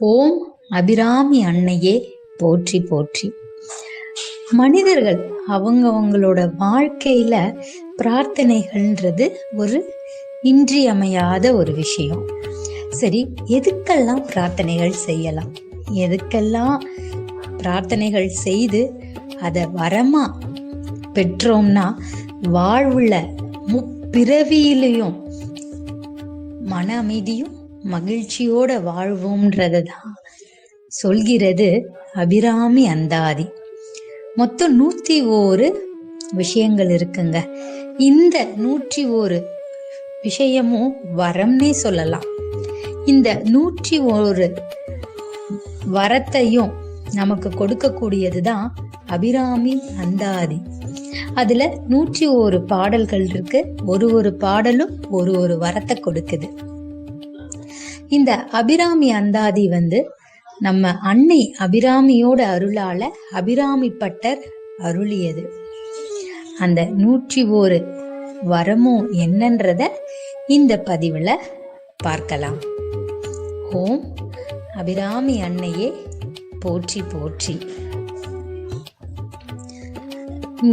ஓம் அபிராமி அன்னையே போற்றி போற்றி. மனிதர்கள் அவங்கவங்களோட வாழ்க்கையில பிரார்த்தனைகள்ன்றது ஒரு இன்றியமையாத ஒரு விஷயம். சரி எதுக்கெல்லாம் பிரார்த்தனைகள் செய்யலாம்? எதுக்கெல்லாம் பிரார்த்தனைகள் செய்து அதை வரமா பெற்றோம்னா வாழ்வுல முப்பிறவியிலையும் மன அமைதியும் மகிழ்ச்சியோட வாழ்வோம்ன்றது தான் சொல்கிறது அபிராமி அந்தாதி. மொத்தம் நூத்தி ஓரு விஷயங்கள் இருக்குங்க. இந்த நூற்றி ஓரு விஷயமும் வரம்னே சொல்லலாம். இந்த நூற்றி ஒரு வரத்தையும் நமக்கு கொடுக்கக்கூடியது தான் அபிராமி அந்தாதி. அதுல நூற்றி ஒரு பாடல்கள் இருக்கு. ஒரு ஒரு பாடலும் ஒரு ஒரு வரத்தை கொடுக்குது. இந்த அபிராமி அந்தாதி வந்து நம்ம அன்னை அபிராமியோட அருளால அபிராமி பட்டர் அருளியது. அந்த நூற்றி ஒரு வரமும் என்னன்றத இந்த பதிவுல பார்க்கலாம். ஓம் அபிராமி அன்னையே போற்றி போற்றி.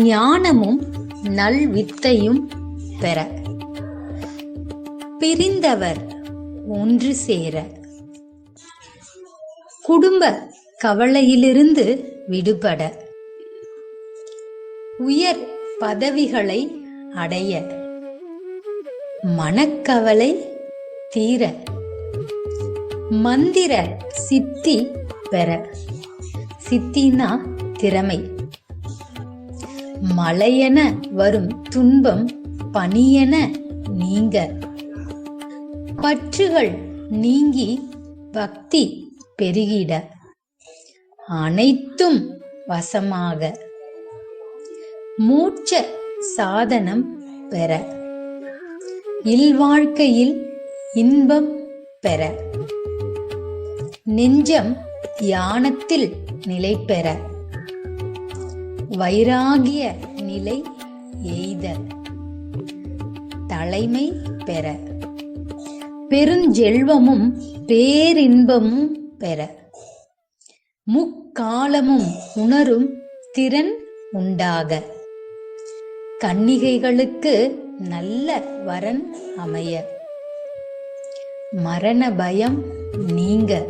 ஞானமும் நல்வித்தையும் பெற. பிரிந்தவர் ஒன்று சேர. குடும்ப கவலையிலிருந்து விடுபட. உயர் பதவிகளை அடைய. மனக்கவலை தீர. மந்திர சித்தி பெற. சித்தினா திறமை. மலையென வரும் துன்பம் பனியென நீங்க. பற்றுகள் நீங்கி பக்தி பெருகிட அனைத்தும் வசமாக. மூச்ச சாதனம் பெற. இல்வாழ்க்கையில் இன்பம் பெற. நெஞ்சம் யானத்தில் நிலை பெற. வைராகிய நிலை எய்த. தலைமை பெற. பெருஞ்செல்வமும் பேரின்பமும் பெற. முக்காலமும் உணரும் திறன் உண்டாக. கன்னிகைகளுக்கு நல்ல வரன் அமைய. மரண பயம் நீங்க.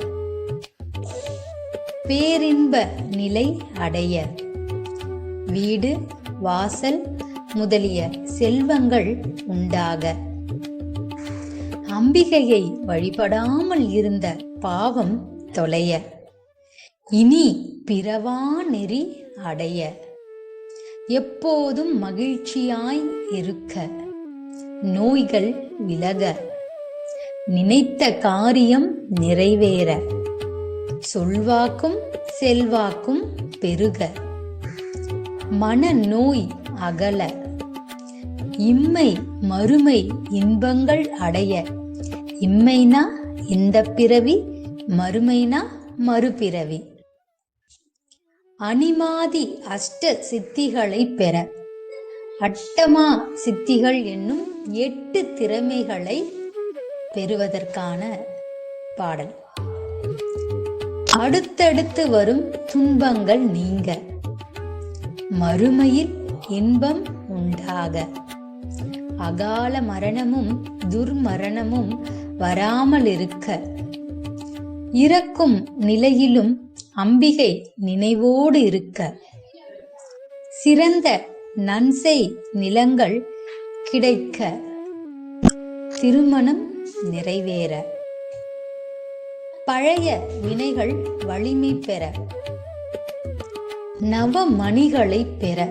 பேரின்ப நிலை அடைய. வீடு வாசல் முதலிய செல்வங்கள் உண்டாக. அம்பிகையை வழிபடாமல் இருந்த பாவம் தொலைய. இனி பிறவா நெறி அடைய. எப்போதும் மகிழ்ச்சியாய் இருக்க. நோய்கள் விலக. நினைத்த காரியம் நிறைவேற. சொல்வாக்கும் செல்வாக்கும் பெருக. மன நோய் அகல. இம்மை மறுமை இன்பங்கள் அடைய. இம்மைனா இந்த பிறவி மறுமைனா மறுபிறவி. அனிமாதி அஷ்ட சித்திகளை பெற. அட்டமா சித்திகள் என்னும் எட்டு திறமைகளை பெறுவதற்கான பாடல். அடுத்தடுத்து வரும் துன்பங்கள் நீங்க. மறுமையில் இன்பம் உண்டாக. அகால மரணமும் துர்மரணமும் வராமல் இருக்க இறக்கும் நிலையிலும் அம்பிகை நினைவோடு இருக்க. சிறந்த நன்செய் நிலங்கள் கிடைக்க. திருமணம் நிறைவேற. பழைய வினைகள் வலிமை பெற. நவமணிகளை பெற.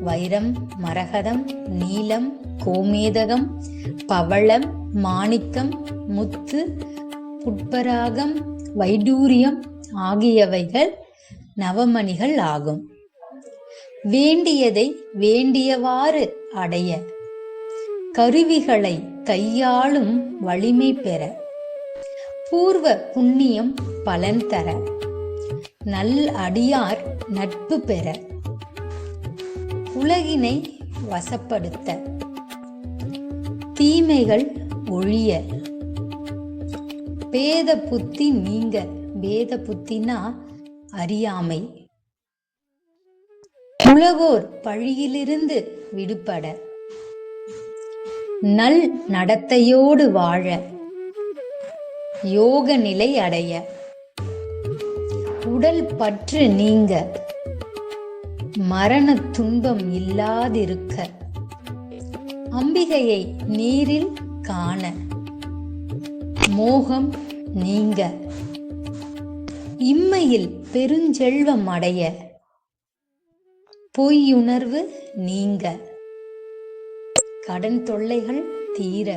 வைரம் மரகதம் நீலம் கோமேதகம் பவளம் மாணிக்கம் முத்து புட்பராகம் வைடூரியம் ஆகியவைகள் நவமணிகள் ஆகும். வேண்டியதை வேண்டியவாறு அடைய கருவிகளை கையாளும் வலிமை பெற பூர்வ புண்ணியம் பலன் தர நல் அடியார் நட்பு பெற உலகினை வசப்படுத்த தீமைகள் ஒழிய பேத புத்தி நீங்க. பேத புத்தினா அறியாமை. உலகோர் பழியிலிருந்து விடுபட. நல் நடத்தையோடு வாழ. யோக நிலை அடைய. உடல் பற்று நீங்க. மரண துன்பம் இல்லாதிருக்க. அம்பிகையை நீரில் காண. மோகம் நீங்க. இம்மையில் பெருஞ்செல்வம் அடைய. பொய்யுணர்வு நீங்க. கடன் தொல்லைகள் தீர.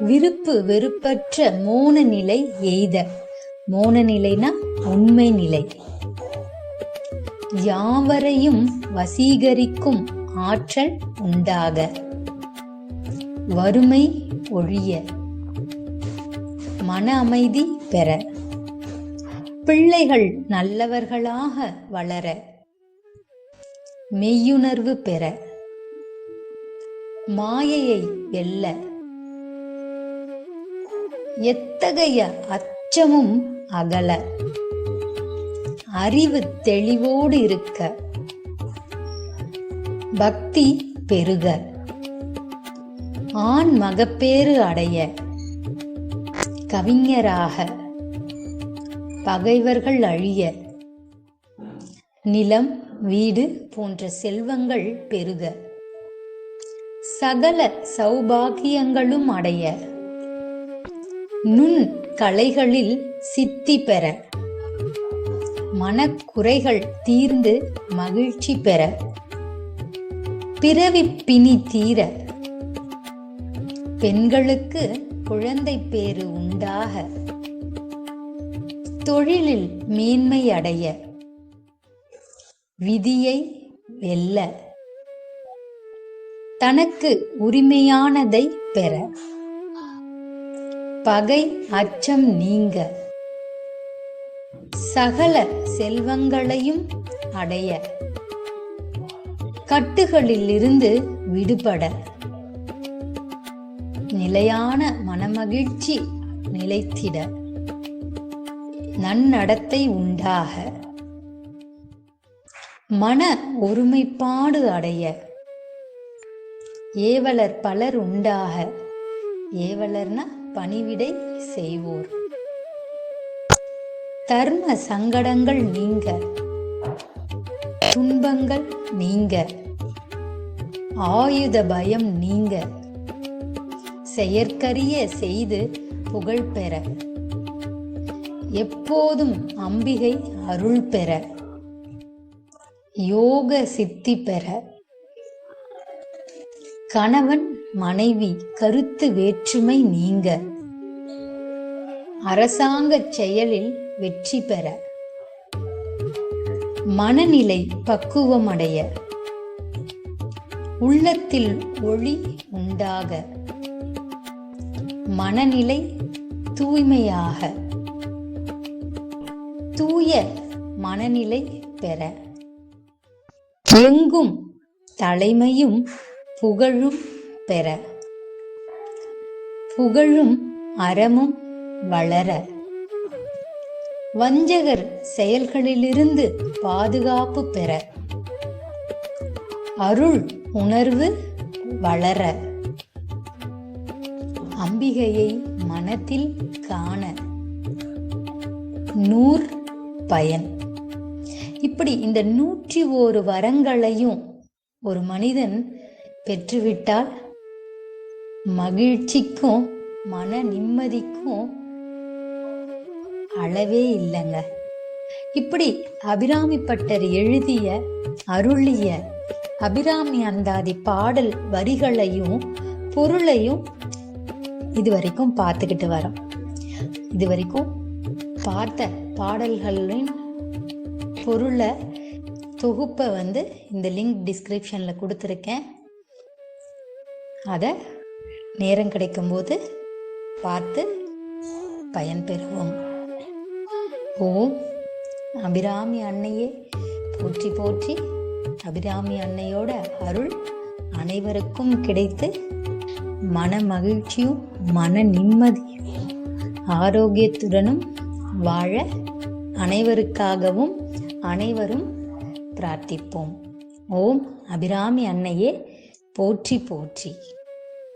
விருப்பு வெறுப்பற்ற மோன நிலை எய்த. மோன நிலைனா உண்மை நிலை. யாவரையும் வசீகரிக்கும் ஆற்றல் உண்டாக. வறுமை ஒழிய. மன அமைதி பெற. பிள்ளைகள் நல்லவர்களாக வளர. மெய்யுணர்வு பெற. மாயையை வெல்ல. எத்தகைய அச்சமும் அகல. அறிவு தெளிவோடு இருக்க. பக்தி பெருக. ஆண் மகப்பேறு அடைய கவிஞராக பகைவர்கள் அழிய நிலம் வீடு போன்ற செல்வங்கள் பெருக சகல சௌபாகியங்களும் அடைய நுண் கலைகளில் சித்தி பெற மனக்குறைகள் தீர்ந்து மகிழ்ச்சி பெற பிறவி பிணி தீர பெண்களுக்கு குழந்தை பேறு உண்டாக. தொழிலில் மேன்மை அடைய விதியை வெல்ல. தனக்கு உரிமையானதை பெற. பகை அச்சம் நீங்க. சகல செல்வங்களையும் அடைய. கட்டுகளிலிருந்து விடுபட. நிலையான மனமகிழ்ச்சி நிலைத்திட நன்னடத்தை உண்டாக மன ஒருமைப்பாடு அடைய ஏவலர் பலர் உண்டாக. ஏவலர்னா பணிவிடை செய்வோர். தர்ம சங்கடங்கள் நீங்க துன்பங்கள் நீங்க ஆயுத பயம் நீங்க. செயற்கரிய செய்து புகழ் பெற. எப்போதும் அம்பிகை அருள் பெற. யோக சித்தி பெற. கணவன் மனைவி கருத்து வேற்றுமை நீங்க. அரசாங்க செயலில் வெற்றி பெற. மனநிலை பக்குவமடைய. உள்ளத்தில் ஒளி உண்டாக. மனநிலை தூய்மையாக. தூய மனநிலை பெற. எங்கும் தலைமையும் புகழும் பெற. புகழும் அறமும் வளர. வஞ்சகர் செயல்களிலிருந்து பாதுகாப்பு பெற. அருள் உணர்வு வளர. அம்பிகையை மனத்தில் காண. நூர் பயன். இப்படி இந்த நூற்றி ஓரு வரங்களையும் ஒரு மனிதன் பெற்றுவிட்டால் மகிழ்ச்சிக்கும் மன நிம்மதிக்கும் அளவே இல்லைங்க. இப்படி அபிராமி பட்டர் எழுதிய அருளிய அபிராமி அந்தாதி பாடல் வரிகளையும் பொருளையும் இது வரைக்கும் பார்த்துக்கிட்டு வரோம். இது வரைக்கும் பார்த்த பாடல்களின் பொருளை தொகுப்பை வந்து இந்த லிங்க் டிஸ்கிரிப்ஷனில் கொடுத்துருக்கேன். அதை நேரம் கிடைக்கும்போது பார்த்து பயன்பெறுவோம் ஓம் அபிராமி அன்னையே போற்றி போற்றி அபிராமி அன்னையோட அருள் அனைவருக்கும் கிடைத்து மன மகிழ்ச்சியும் மன நிம்மதியும் ஆரோக்கியத்துடனும் வாழ அனைவருக்காகவும் அனைவரும் பிரார்த்திப்போம். ஓம் அபிராமி அன்னையே போற்றி போற்றி.